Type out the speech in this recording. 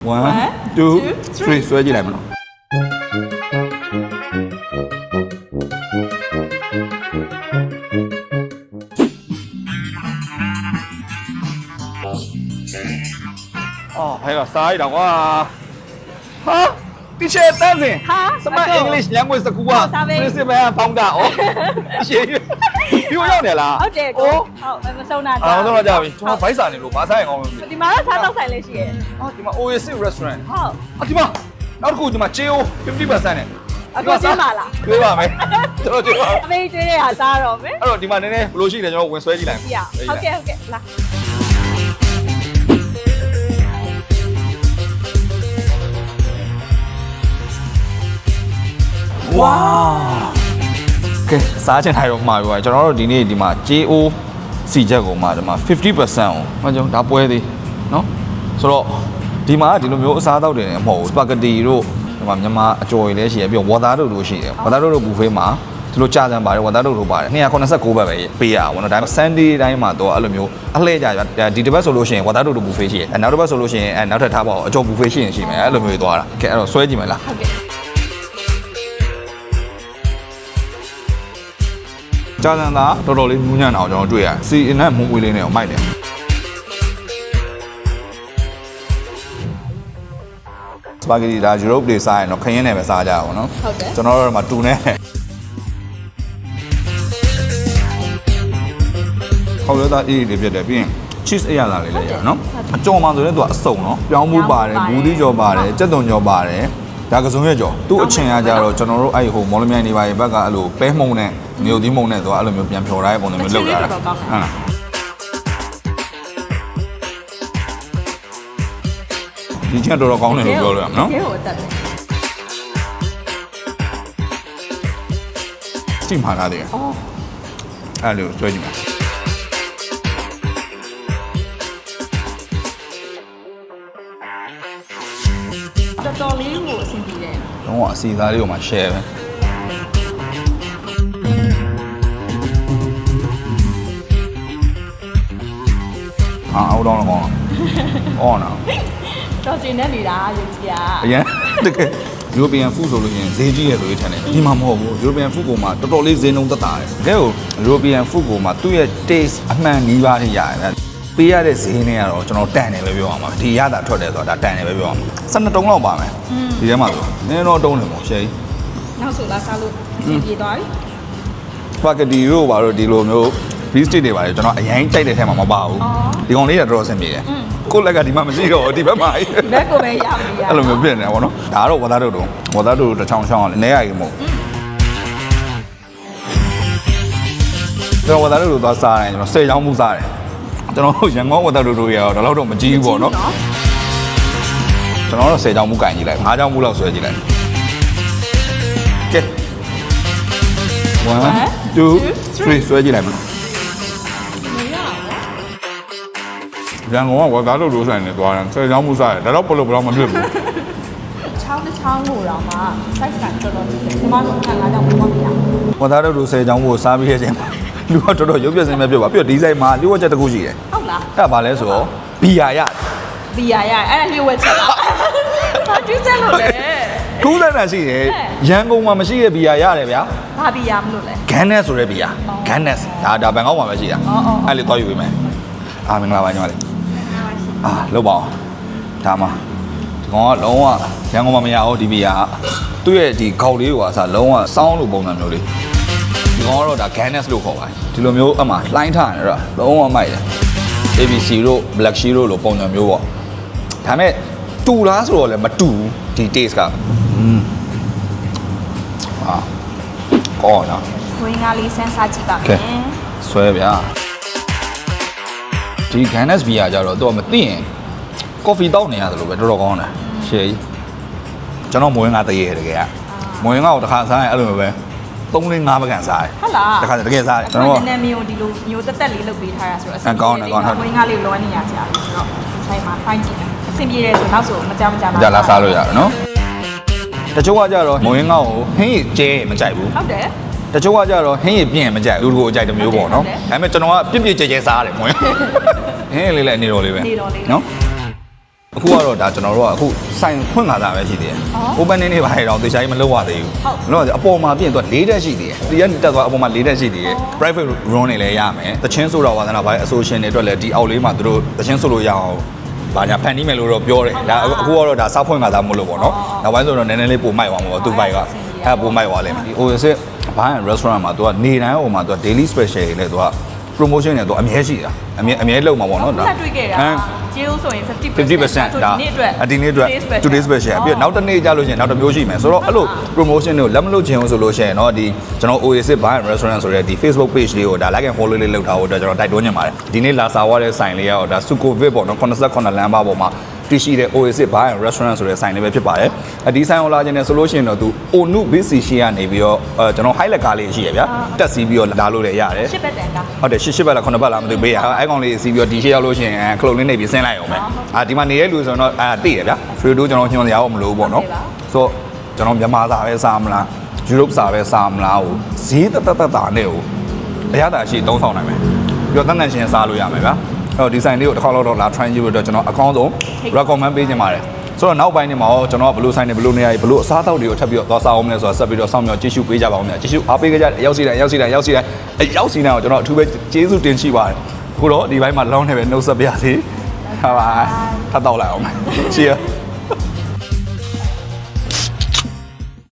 1 2 3ဆွဲကြည့်လိုက်မနော်အော်ဟဲ့ကစားရတော့ကွာဟာတီချာတန်းစင်ဟာစမ English language စကူကဟုတ်သားပဲ principal founder ဩရှေ့ ပြိုရောက်နေလားဟုတ်တယ်ကိုဟုတ်မဆုံးတာအော်တော့ကြပြီကျွန်တော်ဘိုက်စာနေလို့ဘာဆိုင်အောင်လို့ဒီမှာတော့စားတော့ဆိုင်လေးရှိရဲ့အော်ဒီမှာ Oasis restaurant ဟုတ်အဒီမှာနောက်တစ်ခုဒီမှာ JO 50%နဲ့အကိုကျင်းပါလားတွေးပါမယ်ကျွန်တော်တွေးပါမယ်အမေကျွေးတဲ့ဟာစားတော့မယ်အဲ့တော့ဒီမှာနည်းနည်းဘယ်လိုရှိလဲကျွန်တော်ဝင်ဆွဲကြည့်လိုက်ပြရဟုတ်ကဲ့ဟုတ်ကဲ့လာဝါ ကဲစားချင်တိုင်းတော့မှာပြောကျွန်တော်တို့ဒီနေ့ဒီမှာ JO စီချက်ကိုမှဒီမှာ50%ကိုမကျွန်တော်ဒါပွဲသေးเนาะဆိုတော့ဒီမှာဒီလိုမျိုးအစားအသောက်တွေလည်းမဟုတ်ဘူးစပါဂက်တီတို့ဒီမှာမြန်မာအကျော်တွေလည်းရှိရပြီးတော့ဝါသားတို့တို့ရှိတယ်ဝါသားတို့တို့ဘူဖေးမှာဒီလိုကြာစံပါတယ်ဝါသားတို့တို့ပါတယ်289ဘတ်ပဲပေးရအောင်နော်ဒါပေမဲ့ Sunday တိုင်းမှာတော့အဲ့လိုမျိုးအလှည့်ကြရဒီတစ်ပတ်ဆိုလို့ရှိရင်ဝါသားတို့တို့ဘူဖေးရှိတယ်အဲနောက်တစ်ပတ်ဆိုလို့ရှိရင်အဲနောက်ထပ်ထားပါအောင်အကျော်ဘူဖေးရှိရင်ရှိမယ်အဲ့လိုမျိုးသွားတာကဲအဲ့တော့ဆွဲကြည့်မယ်လား ဟုတ်ကဲ့ ကြာစံသားတော်တော်လေးမူးညံ့တာကိုကျွန်တော်တွေ့ရတယ်စီအနက်မူးဝေးလေးနဲ့ကိုမိုက်တယ်စပါဂက်တီဒါယူရိုပတွေစားရင်တော့ခရင်းနဲ့ပဲစားကြရအောင်နော်ဟုတ်တယ်ကျွန်တော်တို့ကမှတူနေခေါက်ရသားအေးလေးဖြစ်တယ်ပြီးရင် cheese အရသာလေးလည်းရနော်အကြော်မှဆိုရင်သူကအစုံနော်ပြောင်းမှုပါတယ်ဘူးသီးကြော်ပါတယ်ကြက်သွန်ကြော်ပါတယ် ဒါကစုံရဲ့ကြော်သူ့အချင်းအားကြတော့ကျွန်တော်တို့အဲ့ဟိုမော်လမြိုင်နေပါရဲ့ဘက်ကအဲ့လိုပဲမှုန်နဲ့မြို့သီးမှုန်နဲ့သူကအဲ့လိုမျိုးပြန်ဖြော်ထားတဲ့ပုံစံမျိုးလုပ်တာဟုတ်လားဒီချက်တော်တော်ကောင်းတယ်လို့ပြောလို့ရမှာနော်ကဲဟိုတက်တယ်စတိမှာထားတယ်အော်အဲ့လိုဆွဲကြည့်မယ် တော်တော်လေးကိုအဆင်ပြေတယ်တော့အစီအသားလေးကိုမှ share ပဲအာအောက်တော့ကောင်းအော်နော်တော်ကျင်နေနေတာရုပ်ကြီးอ่ะအရင်တကယ် European food ဆိုလို့ရှိရင်ဈေးကြီးရဆိုရေးထန်တယ်ဒီမှာမဟုတ်ဘူး European food ကိုမှတော်တော်လေးဈေးနှုန်းသက်သာတယ်တကယ်ကို European food ကိုမှသူ့ရဲ့ taste အမှန်နီးပါးထိရတယ် ပေးရတဲ့ဈေးနဲ့ကတော့ကျွန်တော်တန်တယ်ပဲပြောရမှာဒီရတာထွက်တယ်ဆိုတာဒါတန်တယ်ပဲပြောရမှာ12တုံးလောက်ပါမယ်ဒီထဲမှာဆိုနည်းတော့တုံးတယ်ပေါ့ရှယ်ကြီးနောက်ဆိုလာစားလို့အဆင်ပြေသွားပြီစပါဂက်တီတို့ဘာလို့ဒီလိုမျိုး beef steak တွေပါတယ်ကျွန်တော်အရင်ကြိုက်တဲ့ထဲမှာမပါဘူးအော်ဒီကောင်လေးကတော်တော်ဆင်ပြေတယ်อืมကိုယ့်လက်ကဒီမှာမရှိတော့ဘူးဒီဘက်မှာဘက်ကိုပဲရပြီရအဲ့လိုမျိုးဖြစ်နေတာပေါ့နော်ဒါကတော့ဝါသားတို့တို့ဝါသားတို့တို့တစ်ချောင်းချောင်းလည်းနေရကြီးမဟုတ်ကျွန်တော်ဝါသားတို့တို့သွားစားတယ်ကျွန်တော်၁၀ချောင်းမှုစားတယ် ကျွန်တော်ရန်ကုန်ဝါသားတို့တို့ရတော့တော့တော့မကြီးဘူးပေါ့နော်ကျွန်တော်တော့၁၀ချောင်းမှုကင်ကြည့်လိုက်၅ချောင်းမှုလောက်ဆွဲကြည့်လိုက်ကဲ1 2 3ဆွဲကြည့်လိုက်မလားရန်ကုန်ကဝါသားတို့တို့ဆိုင်နေသွားတယ်၁၀ချောင်းမှုစားတယ်ဒါတော့ဘလို့ဘလို့မဖြစ်ဘူးချောင်းတစ်ချောင်းကိုတော့မှ size ကတော်တော်ကြီးတယ်ဒီမှာဆိုခံလာတော့ဘာမှမရဘူးဝါသားတို့တို့ဆယ်ချောင်းကိုစားပြီးတဲ့ချိန်မှာ လူကတော်တော်ရုပ်ပြစင်မဲ့ပြောပါပြီးတော့ဒီဇိုင်မှာလျှို့ဝှက်ချက်တစ်ခုရှိတယ်ဟုတ်လားအဲ့ဒါဘာလဲဆိုတော့ဘီယာရဘီယာရအဲ့ဒါလျှို့ဝှက်ချက်လားဘာတူးချက်လို့လဲထူးဆန်းတာရှိတယ်ရန်ကုန်မှာမရှိတဲ့ဘီယာရတယ်ဗျာဘာဘီယာမလို့လဲဂန်နက်ဆိုတဲ့ဘီယာဂန်နက်ဒါဒါဘန်ကောက်မှာပဲရှိတာအော်အော်အဲ့လေတော့ယူပေးမယ်အာမင်္ဂလာပါညီမလေးအာလောက်ပါအောင်ဒါမှဒီကောင်ကလုံးဝရန်ကုန်မှာမရဘူးဒီဘီယာကသူ့ရဲ့ဒီခေါက်လေးကိုအစားလုံးဝစောင်းလို့ပုံစံမျိုးလေး ဒီကောင်ကတော့ဒါ Ganes လို့ခေါ်ပါတယ်ဒီလိုမျိုးအမှလှိုင်းထားနေတာလုံးဝမိုက်တယ် ABC တို့ Black Sheep တို့လိုပုံစံမျိုးပေါ့ဒါမဲ့တူလားဆိုတော့လည်းမတူဘူးဒီ taste ကอืมအာကောင်းနော်ဝင်းကားလေးစမ်းစားကြည့်ပါမကဲယ်ဆွဲဗျာဒီ Ganes beer ကြတော့တော့မသိရင် coffee တောက်နေရတယ်လို့ပဲတော်တော်ကောင်းတယ်ရှယ်ကြီးကျွန်တော်မွေးငါတရေတကယ်ကမွေးငါကိုတစ်ခါစားရင်အဲ့လိုမျိုးပဲ 3လ5ပကံစားတယ်ဟုတ်လားတခါတကယ်စားတယ်ကျွန်ကျွန်တော်တော်နည်းနည်းမျိုးဒီလိုမျိုးတက်တက်လေးလုပ်ပေးထားရဆိုတော့အဲကောင်းတယ်ကောင်းတယ်ဝင်းကားလေးလောနေရကြတယ်ဆိုတော့ဆိုင်မှာဖိုင်းကြည့်တယ်အဆင်ပြေတယ်ဆိုနောက်ဆိုမကြမကြကြလာစားလို့ရတယ်နော်တချို့ကကြတော့မွေးငါကိုဟင်းရကျဲမကြိုက်ဘူးဟုတ်တယ်တချို့ကကြတော့ဟင်းရပြင်းမကြိုက်ဘူးလူကိုအကြိုက်တစ်မျိုးပေါ့နော်ဟုတ်တယ်ဒါပေမဲ့ကျွန်တော်ကပြင်းပြင်းကျဲကျဲစားရတယ်မွေးဟင်းရလေးလည်းအနေတော်လေးပဲနေတော်လေးနော် အခုကတော့ဒါကျွန်တော်တို့ကအခုစိုင်ဖွင့်လာတာပဲရှိသေးတယ် open နေနေပါရတော့တေချာကြီးမလုပ်ရသေးဘူး။နော်အပေါ်မှာပြင်တော့၄တက်ရှိသေးတယ်။ဒီကတက်သွားအပေါ်မှာ၄တက်ရှိသေးတယ်။ private room တွေလည်းရမယ်။တချင်းဆိုတော့ဝါသနာဘာ association တွေအတွက်လည်းဒီအောက်လေးမှာသူတို့တချင်းဆိုလို့ရအောင်ဘာညာဖန်တီးမယ်လို့တော့ပြောတယ်။ဒါအခုကတော့ဒါစောက်ဖွင့်လာတာမဟုတ်လို့ပေါ့နော်။နောက်ပိုင်းဆိုတော့နည်းနည်းလေးပိုမိုက်သွားမှာပေါ့သူ့ဘိုက်ကအဲပိုမိုက်သွားလိမ့်မယ်။ဒီ OSS ဘား restaurant မှာသူကနေတိုင်းဟိုမှာသူက daily special တွေနဲ့သူက promotion တွေတော့အမြဲရှိတာအမြဲအမြဲလောက်မှာပေါ့နော်ဒါဆက်တွေ့ခဲ့တာဂျေးဆိုရင်50% 50%ဒါဒီနေ့အတွက်ဒီနေ့အတွက် today special ပြီးတော့နောက်တစ်နေ့ကြာလို့ရှိရင်နောက်တစ်မျိုးရှိမယ်ဆိုတော့အဲ့လို promotion တွေကိုလက်မလွတ်ချင်ဘူးဆိုလို့ရှိရင်တော့ဒီကျွန်တော် Oasis Bar and Restaurant ဆိုတဲ့ဒီ Facebook page လေးကိုဒါ like and follow လေးလောက်ထားဖို့အတွက်ကျွန်တော်တိုက်တွန်းနေပါတယ်ဒီနေ့လာစာဝါတဲ့ဆိုင်လေးကတော့ဒါ Sukovit ပေါ့နော်89လမ်းပါပေါ်မှာ တရှိတဲ့ Oasis Bar and Restaurant ဆိုတဲ့ဆိုင်လေးပဲဖြစ်ပါတယ်အဒီဆိုင်ကိုလာခြင်းနဲ့ဆိုလို့ရှိရင်တော့သူ Onu BC ရှိရနေပြီးတော့အဲကျွန်တော် highlight ကားလေးရှိရဗျာတက်စီးပြီးတော့လာလို့လည်းရတယ်ရှစ်ဘက်တန်တာဟုတ်တယ်ရှစ်ရှစ်ဘက်လားခုနှစ်ဘက်လားမသိဘူးပေးရအဲကောင်လေးစီးပြီးတော့ဒီရှစ်ရောက်လို့ရှိရင်ခလုတ်လေးနေပြီးဆင်းလိုက်အောင်ပဲအာဒီမှာနေတဲ့လူဆိုတော့အာသိရဗျာဖရီဒိုကျွန်တော်ညွှန်စရာတော့မလိုဘူးပေါ့နော်ဆိုတော့ကျွန်တော်မြန်မာစာပဲစားမလားယူရိုပစာပဲစားမလားဟိုဈေးတတတတာနဲ့ဟိုအရသာရှိသုံးဆောင်နိုင်မယ်ပြီးတော့တန်တန်ရှင်းစားလို့ရမယ်ဗျာအဲ့ တော့ဒီဆိုင်လေးကိုတစ်ခါတော့လာ try ကြည့်လို့တော့ကျွန်တော်အကောင်းဆုံး recommend ပေးချင်ပါတယ်ဆိုတော့နောက်ပိုင်းနေမှာရောကျွန်တော်ကဘလို့ဆိုင်နေဘလို့နေရာကြီးဘလို့အစားအသောက်တွေကိုထပ်ပြီးတော့သွားစားအောင်မလဲဆိုတာဆက်ပြီးတော့စောင့်မျှော်ကြည့်ရှုပေးကြပါဦးမယ်ကြည့်ရှုအားပေးကြတဲ့ရောက်စီတိုင်းရောက်စီတိုင်းရောက်စီတိုင်းအရောက်စီတိုင်းကိုကျွန်တော်အထူးပဲကျေးဇူးတင်ရှိပါတယ်ခုတော့ဒီဘိုင်းမှာလောင်းနေပဲနှုတ်ဆက်ပြရစီဟာပါထပ်တော့လိုက်အောင်မယ် Cheers